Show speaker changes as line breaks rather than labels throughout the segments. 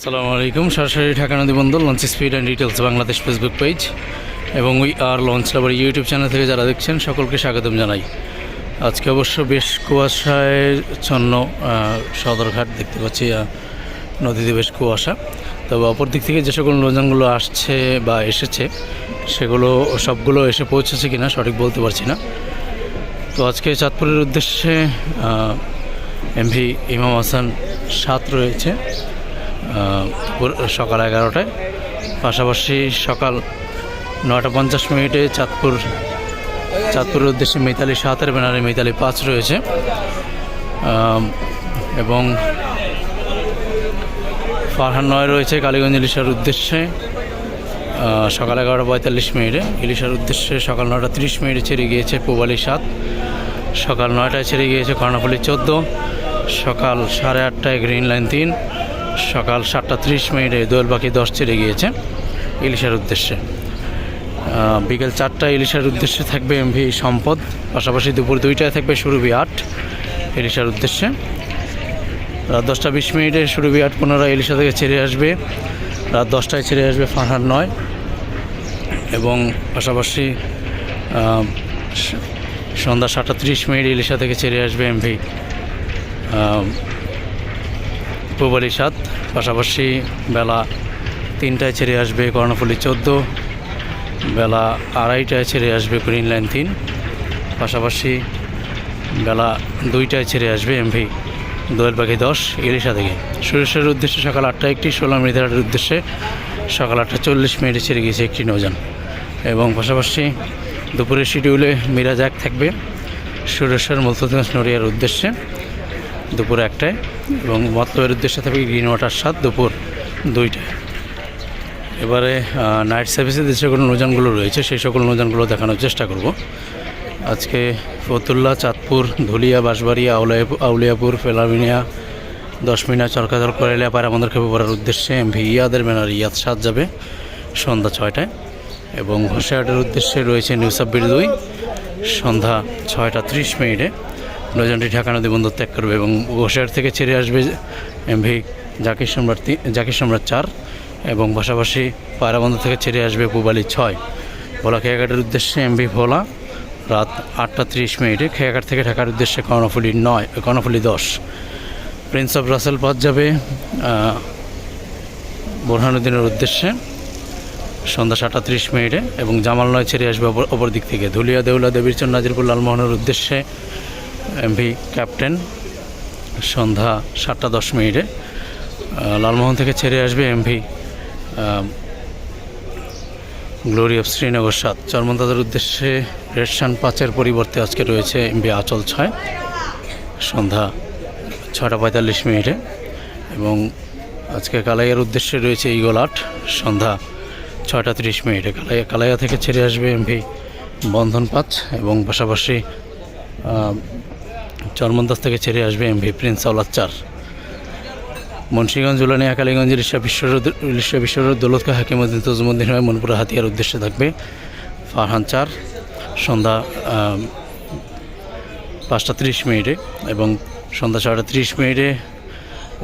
আসসালামু আলাইকুম। সরাসরি ঢাকা নদী বন্দর launch speed and details Bangladesh Facebook page এবং we are launch lover YouTube channel থেকে যারা দেখছেন, সকলকে স্বাগতম জানাই। আজকে অবশ্য বেশ কুয়াশায় ছন্ন সদরঘাট দেখতে পাচ্ছি নদীতে বেশ কুয়াশা। তবে অপর দিক থেকে যে সকল নৌযানগুলো আসছে বা এসেছে, সেগুলো, সবগুলো এসে পৌঁছেছে কিনা সঠিক বলতে পারছি না। তো আজকে চাঁদপুরের উদ্দেশ্যে এমভি ইমাম হাসান সাত রয়েছে। সকাল এগারোটায়। পাশাপাশি সকাল নয়টা পঞ্চাশ মিনিটে চাঁদপুর চাঁদপুরের উদ্দেশ্যে মিতালি সাতের ব্যানারে মিতালি পাঁচ রয়েছে। এবং ফারহান নয় রয়েছে কালীগঞ্জ ইলিশার উদ্দেশ্যে। সকাল এগারোটা পঁয়তাল্লিশ মিনিটে। ইলিশার উদ্দেশ্যে সকাল নটা তিরিশ মিনিটে ছেড়ে গিয়েছে পূবালি সাত। সকাল নয়টায় ছেড়ে গিয়েছে কর্ণফুলি চোদ্দ। সকাল সাড়ে আটটায় গ্রিন লাইন তিন। সকাল সাতটা ত্রিশ মিনিটে দোয়েল পাখি দশ ছেড়ে গিয়েছে ইলিশার উদ্দেশ্যে। বিকেল চারটায় ইলিশার উদ্দেশ্যে থাকবে এমভি সম্পদ। পাশাপাশি দুপুর দুইটায় থাকবে সুরভি আট ইলিশার উদ্দেশ্যে। রাত দশটা বিশ মিনিটে সুরভি আট পুনরায় ইলিশা থেকে ছেড়ে আসবে। রাত দশটায় ছেড়ে আসবে ফারহান নয়। এবং পাশাপাশি সন্ধ্যা সাতটা ত্রিশ মিনিট ইলিশা থেকে ছেড়ে আসবে এমভি। পূবালি সাত, পাশাপাশি বেলা তিনটায় ছেড়ে আসবে কর্ণফুলি চোদ্দ, বেলা আড়াইটায় ছেড়ে আসবে গ্রিন লাইন তিন, পাশাপাশি বেলা দুইটায় ছেড়ে আসবে এমভি দোয়েল পাখি দশ ইলিশা থেকে। সুরেশের উদ্দেশ্যে সকাল আটটা একটি, ষোলো মৃধার উদ্দেশ্যে সকাল আটটা চল্লিশ মিনিটে ছেড়ে গিয়েছে একটি নৌযান। এবং পাশাপাশি দুপুরের শিডিউলে মিরাজ এক থাকবে সুরেশ্বর মুলতগঞ্জ নড়িয়ার উদ্দেশ্যে। দুপুর একটায় এবং মতলবের উদ্দেশ্যে থাকবে গ্রিন ওয়াটার সাত, দুপুর দুইটায়। এবারে নাইট সার্ভিসে যে সকল নৌযানগুলো রয়েছে, সেই সকল নৌযানগুলো দেখানোর চেষ্টা করব। আজকে ফতুল্লা, চাঁদপুর, ধুলিয়া, বাঁশবাড়িয়া, আউলিয়া, আউলিয়াপুর ফেলামিনিয়া দশমিনা চরকাদর করেলিয়া পায়রাবন্দর খেপে পড়ার উদ্দেশ্যে এমভি ইয়াদের ব্যানার ইয়াদ সাত যাবে সন্ধ্যা ছয়টায় এবং ঘোষাহাটের উদ্দেশ্যে রয়েছে নিউ সাব্বির দুই সন্ধ্যা ছয়টা ত্রিশ মিনিটে। নৌযানটি ঢাকা নদী বন্দর ত্যাগ করবে এবং ঘোষাহাট থেকে ছেড়ে আসবে এমভি জাকির সম্রাট জাকির সম্রাট চার এবং পাশাপাশি পায়রাবন্দর থেকে ছেড়ে আসবে পুবালি ছয়। ভোলা খেয়াঘাটের উদ্দেশ্যে এমভি ভোলা, রাত আটটা ত্রিশ মিনিটে খেয়াঘাট থেকে ঢাকার উদ্দেশ্যে কর্ণফুলি নয়, কর্ণফুলি দশ। প্রিন্স অফ রাসেল পথ যাবে বোরহানুদ্দিনের উদ্দেশ্যে সন্ধ্যা সাতটা ত্রিশ মিনিটে এবং জামাল নয় ছেড়ে আসবে অপর দিক থেকে। ধুলিয়া দেউলা দেবীরচন্দ নাজিরপুর লালমোহনের উদ্দেশ্যে এমভি ক্যাপ্টেন, সন্ধ্যা সাতটা দশ মিনিটে। লালমোহন থেকে ছেড়ে আসবে এমভি গ্লোরি অফ শ্রীনগর সাত। চরমন্দাদের উদ্দেশ্যে রেডসান পাঁচের পরিবর্তে আজকে রয়েছে এমভি আচল ছয়। সন্ধ্যা ছটা পঁয়তাল্লিশ মিনিটে। এবং আজকে কালাইয়ার উদ্দেশ্যে রয়েছে ইগল আট। সন্ধ্যা ছয়টা তিরিশ মিনিটে। কালাইয়া কালাইয়া থেকে ছেড়ে আসবে এমভি বন্ধন পাঁচ। এবং পাশাপাশি চরমন্দাস থেকে ছেড়ে আসবে এমভি, প্রিন্স আওলাদ চার মুন্সিগঞ্জ, উলানিয়া, কালীগঞ্জ ইলিশা বিশ্বরোড ইলিশা বিশ্বরোড দৌলতকা, হাকিমুদ্দিন, তজমুদ্দিন হয়ে মনপুরা হাতিয়ার উদ্দেশ্যে থাকবে ফারহান চার। সন্ধ্যা পাঁচটা তিরিশ মিনিটে এবং সন্ধ্যা ছটা তিরিশ মিনিটে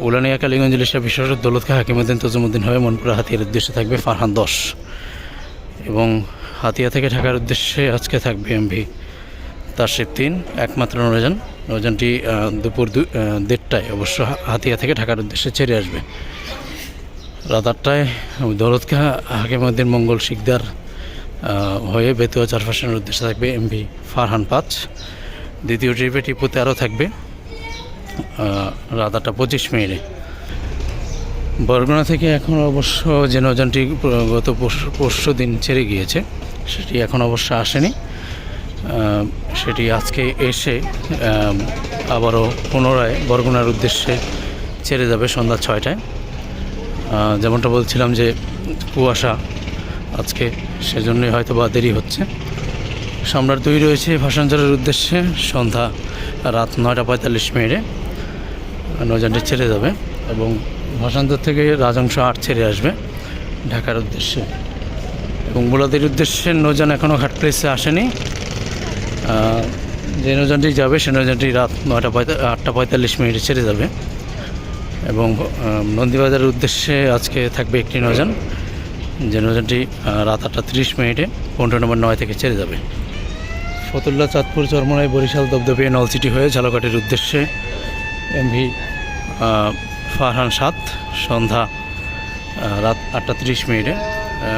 উলানিয়া, কালীগঞ্জ ইলিশা বিশ্বরোড দৌলতকা, হাকিমুদ্দিন, তজমুদ্দিন হয়ে মনপুরা হাতিয়ার উদ্দেশ্যে থাকবে ফারহান দশ। এবং হাতিয়া থেকে ঢাকার উদ্দেশ্যে আজকে থাকবে এমভি। তারশিব তিন, একমাত্র নৌযান নৌযানটি দুপুর দু- দেড়টায় অবশ্য হাতিয়া থেকে ঢাকার উদ্দেশ্যে ছেড়ে আসবে। রাত আটটায় দৌলতকা হাকিমুদ্দিন মঙ্গল শিকদার হয়ে বেতুয়া চারফাসনের উদ্দেশ্যে থাকবে এমভি ফারহান পাঁচ। দ্বিতীয় ট্রিপে টিপু তেরো থাকবে রাত আটটা পঁচিশ মিনিটে। বরগুনা থেকে এখন অবশ্য যে নৌযানটি, গত পরশু দিন ছেড়ে গিয়েছে, সেটি এখন অবশ্য আসেনি। সেটি আজকে এসে আবারও পুনরায় বরগুনার উদ্দেশ্যে ছেড়ে যাবে সন্ধ্যা ছয়টায়। যেমনটা বলছিলাম যে কুয়াশা আজকে সেজন্যই হয়তো বা দেরি হচ্ছে। সম্রাট দুই রয়েছে ভাষাঞ্চলের উদ্দেশ্যে সন্ধ্যা রাত নয়টা পঁয়তাল্লিশ মিনিটে। নৌযানটি ছেড়ে যাবে এবং ভাষান্তর থেকে রাজংশ আট ছেড়ে আসবে ঢাকার উদ্দেশ্যে। এবং বোলাদের উদ্দেশ্যে নৌযান এখনও ঘাট প্লেসে আসেনি। যে নৌযানটি যাবে সে নৌযানটি রাত নয়টা আটটা পঁয়তাল্লিশ মিনিটে ছেড়ে যাবে। এবং নন্দীবাজারের উদ্দেশ্যে আজকে থাকবে একটি নৌযান, যে নৌযানটি রাত আটটা তিরিশ মিনিটে পনেরো নম্বর নয় থেকে ছেড়ে যাবে। ফতুল্লা চাঁদপুর, চরমনাই, বরিশাল দবদবিয়ে নলসিটি হয়ে ঝালকাটির উদ্দেশ্যে এমভি ফারহান সাত, সন্ধ্যা রাত আটটা তিরিশ মিনিটে।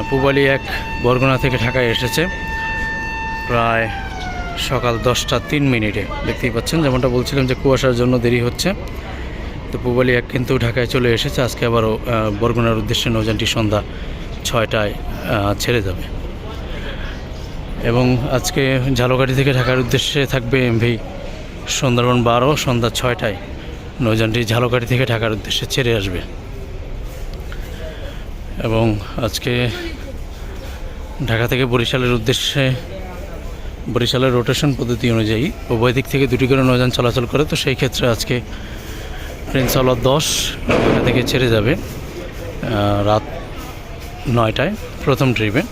পূবালি এক বরগুনা থেকে ঢাকায় এসেছে। প্রায় সকাল দশটা তিন মিনিটে। দেখতেই পাচ্ছেন, যেমনটা বলছিলাম যে কুয়াশার জন্য দেরি হচ্ছে। তো পূবালি এক কিন্তু ঢাকায় চলে এসেছে। আজকে আবারও বরগুনার উদ্দেশ্যে নৌযানটি সন্ধ্যা ছয়টায় ছেড়ে যাবে। এবং আজকে ঝালকাঠি থেকে ঢাকার উদ্দেশ্যে থাকবে এমভি সুন্দরবন বারো, সন্ধ্যা ছয়টায়। নৌযানটি ঝালকাঠি থেকে ঢাকার উদ্দেশ্যে ছেড়ে আসবে। এবং আজকে ঢাকা থেকে বরিশালের উদ্দেশ্যে বরিশালের রোটেশন পদ্ধতি অনুযায়ী উভয় দিক থেকে দুটি করে নৌযান চলাচল করে, তো সেই ক্ষেত্রে আজকে প্রিন্স আওলাদ দশ ঢাকা থেকে ছেড়ে যাবে রাত নয়টায় প্রথম ট্রিপে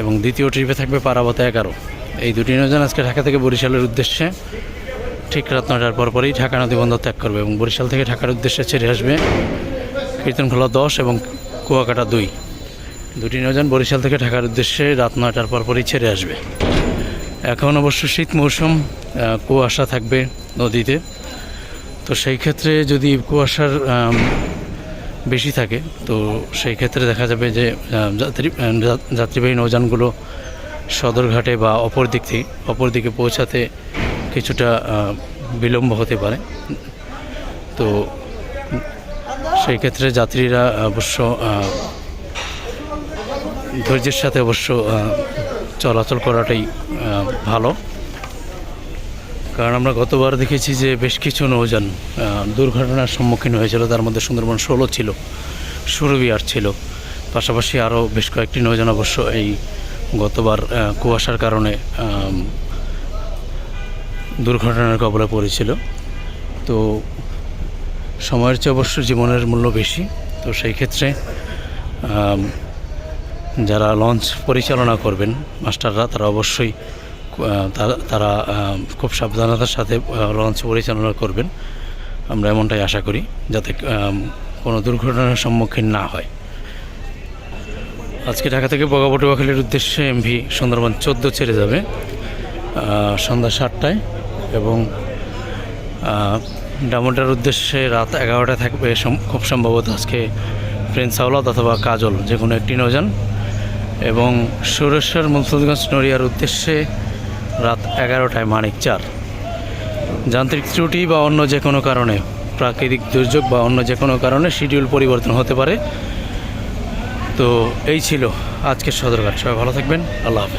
এবং দ্বিতীয় ট্রিপে থাকবে পারাবত এগারো। এই দুটি নৌযান আজকে ঢাকা থেকে বরিশালের উদ্দেশ্যে ঠিক রাত নয়টার পর পরই ঢাকা নদী বন্দর ত্যাগ করবে এবং বরিশাল থেকে ঢাকার উদ্দেশ্যে ছেড়ে আসবে কীর্তনখোলা দশ এবং কুয়াকাটা দুই। দুটি নৌযান বরিশাল থেকে ঢাকার উদ্দেশ্যে রাত নয়টার পর পরই ছেড়ে আসবে। এখন অবশ্য শীত মৌসুম কুয়াশা থাকবে নদীতে। তো সেই ক্ষেত্রে যদি কুয়াশার বেশি থাকে, তো সেই ক্ষেত্রে দেখা যাবে যে যাত্রী যাত্রীবাহী নৌযানগুলো সদরঘাটে বা অপর দিক থেকে, অপর দিকে পৌঁছাতে কিছুটা বিলম্ব হতে পারে। তো সেই ক্ষেত্রে যাত্রীরা অবশ্য ধৈর্যের সাথে অবশ্য চলাচল করাটাই ভালো। কারণ আমরা গতবার দেখেছি যে বেশ কিছু নৌযান দুর্ঘটনার সম্মুখীন হয়েছিল। তার মধ্যে সুন্দরবন ষোলো ছিল সুরবিয়ার ছিল। পাশাপাশি আরও বেশ কয়েকটি নৌযান অবশ্য এই গতবার কুয়াশার কারণে দুর্ঘটনার কবলে পড়েছিল। তো সময়ের চেয়ে অবশ্য জীবনের মূল্য বেশি। তো সেই ক্ষেত্রে যারা লঞ্চ পরিচালনা করবেন, মাস্টাররা, তারা অবশ্যই তারা- খুব সাবধানতার সাথে লঞ্চ পরিচালনা করবেন। আমরা এমনটাই আশা করি, যাতে কোনো দুর্ঘটনার সম্মুখীন না হয়। আজকে ঢাকা থেকে বগাবটুয়াখালীর উদ্দেশ্যে এমভি সুন্দরবন চোদ্দ ছেড়ে যাবে সন্ধ্যা সাতটায় এবং ডামোডার উদ্দেশ্যে রাত এগারোটায় থাকবে খুব সম্ভবত আজকে প্রিন্স আওলাদ অথবা কাজল, যে কোনো একটি নৌযান। এবং সুরেশ্বর মুলসুদগঞ্জ নড়িয়ার উদ্দেশ্যে রাত এগারোটায় মানিক চার। যান্ত্রিক ত্রুটি বা অন্য যে কোনো কারণে, প্রাকৃতিক দুর্যোগ বা অন্য যে কোনো কারণে শিডিউল পরিবর্তন হতে পারে। তো এই ছিল আজকের সদরঘাট। সবাই ভালো থাকবেন। আল্লাহ হাফেজ।